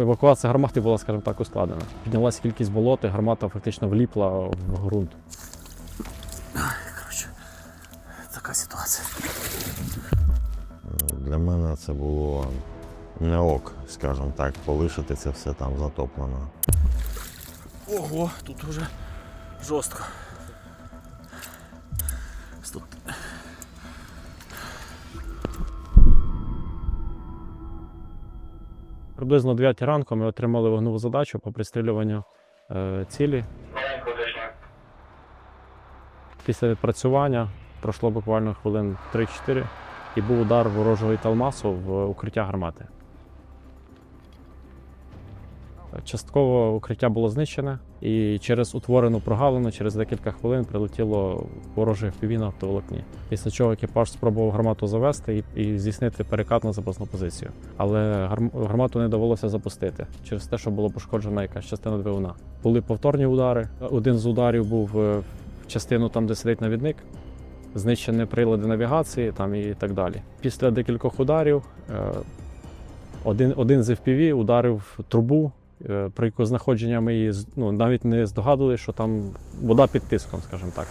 Евакуація гармати була, скажімо так, ускладнена. Піднялася кількість болот, і гармата фактично вліпла в ґрунт. Коротше, така ситуація. Для мене це було не ок, скажімо так, полишити це все там затоплено. Ого, тут уже жорстко. Приблизно о 9 ранку ми отримали вогневу задачу по пристрілюванню е, цілі. Після відпрацювання пройшло буквально хвилин 3-4 і був удар ворожого італмасу в укриття гармати. Частково укриття було знищене, і через утворену прогалину через декілька хвилин прилетіло вороже FPV на автоволокні. Після чого екіпаж спробував гармату завести і, і здійснити перекат на запасну позицію. Але гарм- гармату не довелося запустити через те, що було пошкоджена якась частина двигуна. Були повторні удари. Один з ударів був е, в частину там, де сидить навідник. Знищені прилади навігації там і так далі. Після декількох ударів е, один, один з FPV ударив трубу, про яку знаходження ми її ну, навіть не здогадували, що там вода під тиском, скажімо так.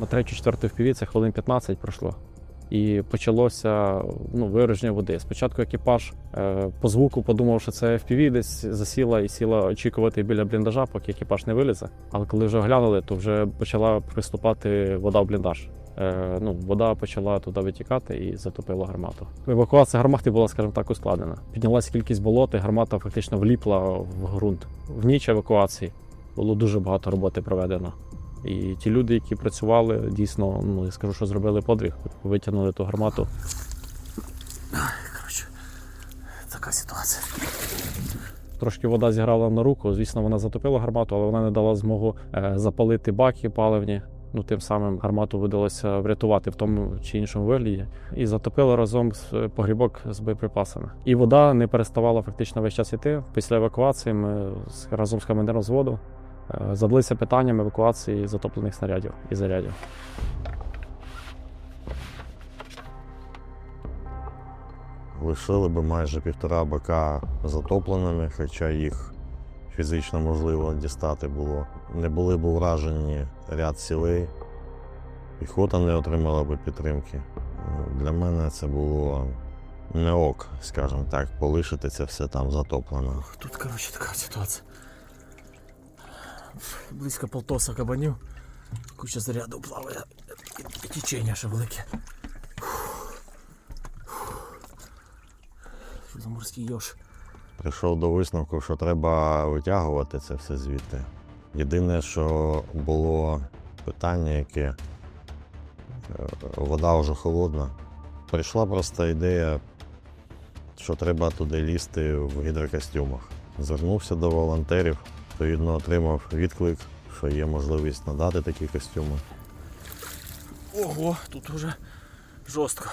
На третю, четверту FPV це хвилин 15 пройшло. І почалося ну, вираження води. Спочатку екіпаж е, по звуку подумав, що це FPV десь засіла і сіла очікувати біля бліндажа, поки екіпаж не вилізе. Але коли вже оглянули, то вже почала приступати вода в бліндаж. Е, ну, вода почала туди витікати і затопила гармату. Евакуація гармати була, скажімо так, ускладнена. Піднялася кількість болот, і гармата фактично вліпла в ґрунт. В ніч евакуації було дуже багато роботи проведено. І ті люди, які працювали, дійсно, ну я скажу, що зробили подвиг, витягнули ту гармату. коротше, така ситуація. Трошки вода зіграла на руку. Звісно, вона затопила гармату, але вона не дала змогу е, запалити баки паливні. Ну, тим самим гармату видалося врятувати в тому чи іншому вигляді, і затопила разом з е, погрібок з боєприпасами. І вода не переставала фактично весь час іти. Після евакуації ми разом з командиром взводу е, задалися питанням евакуації затоплених снарядів і зарядів. Лишили би майже півтора БК затопленими, хоча їх фізично можливо дістати було. Не були б уражені ряд сілей, піхота не отримала би підтримки. Для мене це було не ок, скажімо так, полишити це все там затоплено. Тут, коротше, така ситуація. Близько полтоса кабанів. Куча заряду плаває. І, течення ще велике. Що за морський йош? Прийшов до висновку, що треба витягувати це все звідти. Єдине, що було питання, яке е, вода вже холодна. Прийшла просто ідея, що треба туди лізти в гідрокостюмах. Звернувся до волонтерів, відповідно отримав відклик, що є можливість надати такі костюми. Ого, тут уже жорстко.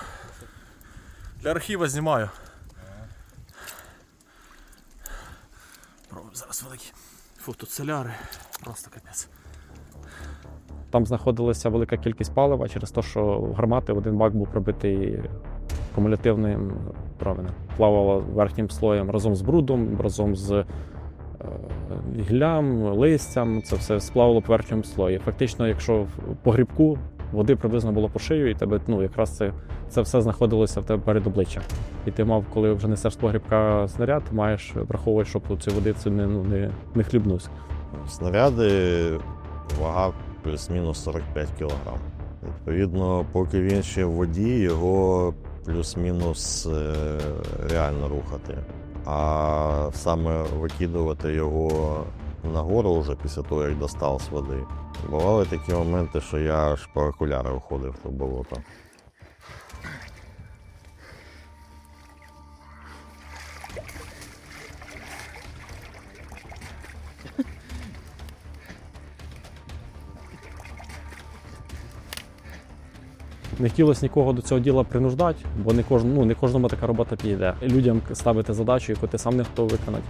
Для архіва знімаю. Пробуємо зараз великі. Соляри. Просто капець. Там знаходилася велика кількість палива через те, що в гармати один бак був пробитий кумулятивним провинем. Плавало верхнім слоєм разом з брудом, разом з е, гіллям, листям. Це все сплавило по верхньому слої. Фактично, якщо в погрібку води приблизно було по шию, і тебе ну, якраз це, це все знаходилося в тебе перед обличчям. І ти мав, коли вже несеш з погрібка снаряд, маєш враховувати, щоб цю води цю не, ну, не, не хлібнувся. Снаряди вага плюс-мінус 45 кг. Відповідно, поки він ще в воді, його плюс-мінус е, реально рухати. А саме викидувати його нагору вже після того, як достав з води. Бували такі моменти, що я аж по окуляри уходив в болото. Не хотілося нікого до цього діла принуждати, бо не кожному, ну, не кожному така робота підійде. Людям ставити задачу, яку ти сам не готовий виконати.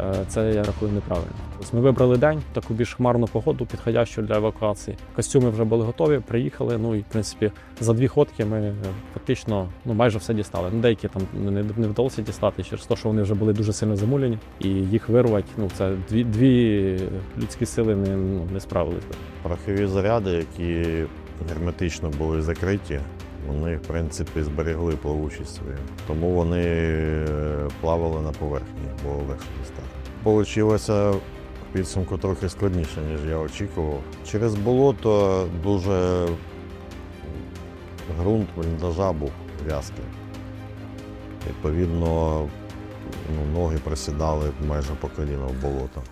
Е, це я рахую неправильно. Ми вибрали день, таку більш хмарну погоду, підходящу для евакуації. Костюми вже були готові, приїхали. Ну і в принципі за дві ходки ми е, фактично ну майже все дістали. Ну деякі там не, не вдалося дістати через те, що вони вже були дуже сильно замулені, і їх вирвати. Ну це дві, дві людські сили не, ну, не справились. би. Порохові заряди, які герметично були закриті, вони, в принципі, зберегли плавучість свою. Тому вони е, плавали на поверхні, було легше дістати. Получилося в підсумку трохи складніше, ніж я очікував. Через болото дуже ґрунт бліндажа був в'язкий. Відповідно, ну, ноги просідали майже по коліна в болото.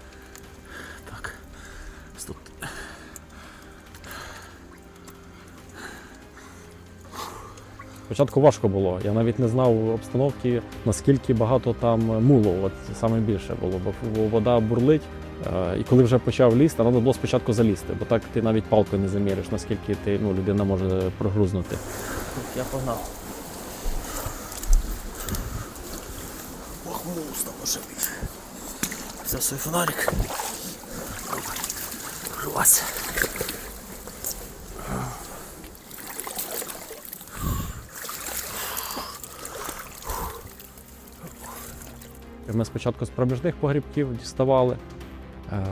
Спочатку важко було. Я навіть не знав обстановки, наскільки багато там мулу. От саме більше було, бо вода бурлить. Е, І коли вже почав лізти, треба було спочатку залізти, бо так ти навіть палкою не заміриш, наскільки ти, ну, людина може прогрузнути. Я погнав. Там уже. Взяв свій фонарик. Рваться. Ми спочатку з проміжних погрібків діставали, е,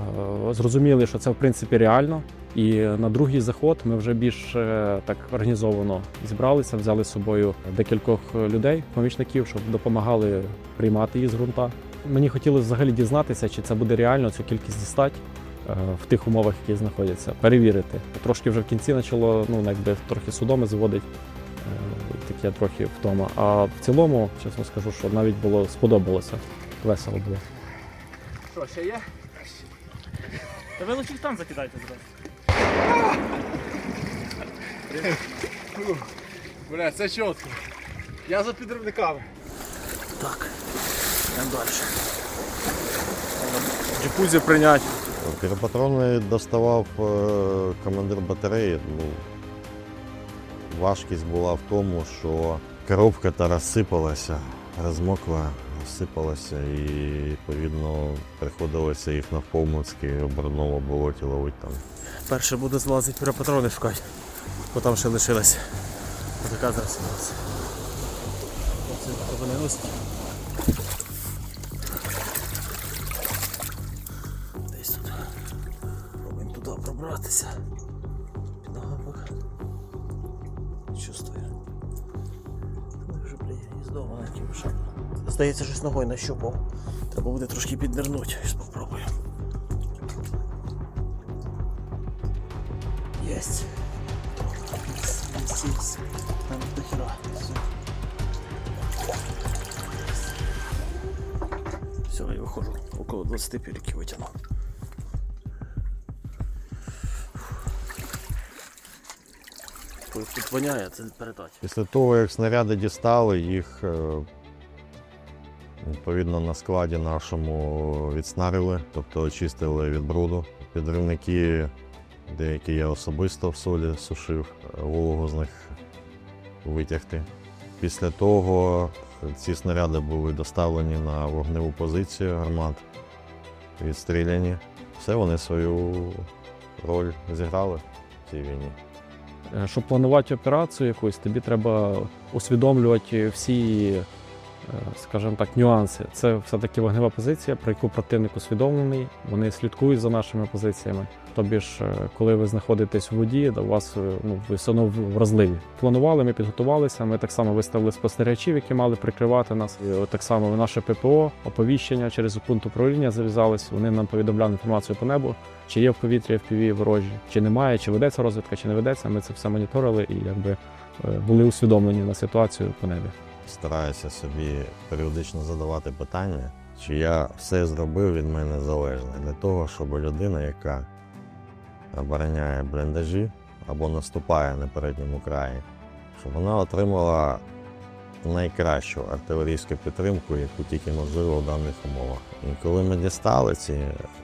зрозуміли, що це в принципі реально. І на другий заход ми вже більш е, так організовано зібралися, взяли з собою декількох людей, помічників, щоб допомагали приймати її з ґрунта. Мені хотілося взагалі дізнатися, чи це буде реально цю кількість дістати е, в тих умовах, які знаходяться, перевірити. Трошки вже в кінці почало ну, якби трохи судоми зводить. Таке трохи втома. А в цілому, чесно скажу, що навіть було сподобалося. Весело було. Що, ще є? Та ви лише там закидайте зразу. Бля, це чітко. Я за підривниками. Так. Йдемо далі. Джакузі прийняти. Піропатрони доставав е, командир батареї. Ну, важкість була в тому, що коробка та розсипалася, розмокла, розсипалася і відповідно приходилося їх навпомацьки обернуло болоті ловити там. Перше буде злазити піропатрони шукати, бо там ще лишилось. Отака зараз ситуація. Оце вони. Десь тут. Пробуємо туди пробратися. Здається, щось ногою нащупав. Треба буде трошки піднирнути. Есть, есть. Там до. Все. Я выхожу. Около 20 пилики вытяну. Ой, Тут воняє, це передати. Після того, як снаряди дістали, їх е, відповідно на складі нашому відснарили, тобто очистили від бруду. Підривники, деякі я особисто в солі сушив, вологу з них витягти. Після того ці снаряди були доставлені на вогневу позицію гармат, відстріляні. Все вони свою роль зіграли в цій війні. Е, Щоб планувати операцію якусь, тобі треба усвідомлювати всі, скажімо так, нюанси. Це все-таки вогнева позиція, про яку противник усвідомлений. Вони слідкують за нашими позиціями. Тобі ж, е, коли ви знаходитесь у воді, до вас е, ну, ви все одно вразливі. Планували, ми підготувалися. Ми так само виставили спостерігачів, які мали прикривати нас. І так само наше ППО, оповіщення через пункт управління зав'язались. Вони нам повідомляли інформацію по небу, чи є в повітрі FPV ворожі, чи немає, чи ведеться розвідка, чи не ведеться. Ми це все моніторили і якби е, були усвідомлені на ситуацію по небі. Стараюся собі періодично задавати питання, чи я все зробив від мене залежне для того, щоб людина, яка обороняє бліндажі або наступає на передньому краї, щоб вона отримала найкращу артилерійську підтримку, яку тільки можливо в даних умовах. І коли ми дістали ці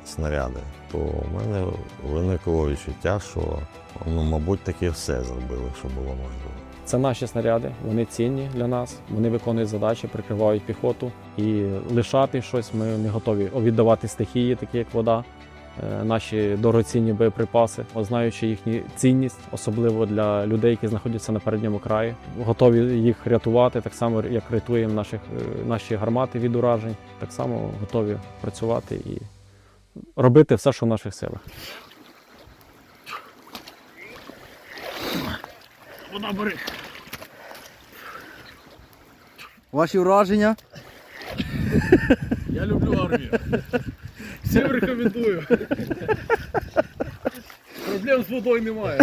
снаряди, то в мене виникло відчуття, що ну, мабуть, таки все зробили, що було можливо. Це наші снаряди, вони цінні для нас, вони виконують задачі, прикривають піхоту. І лишати щось ми не готові віддавати стихії, такі як вода, е, наші дорогоцінні боєприпаси, знаючи їхню цінність, особливо для людей, які знаходяться на передньому краї. Готові їх рятувати, так само як рятуємо наших, е, наші гармати від уражень, так само готові працювати і робити все, що в наших силах. Вода бери. Ваші враження? Я люблю армію. Всім рекомендую. Проблем з водою немає.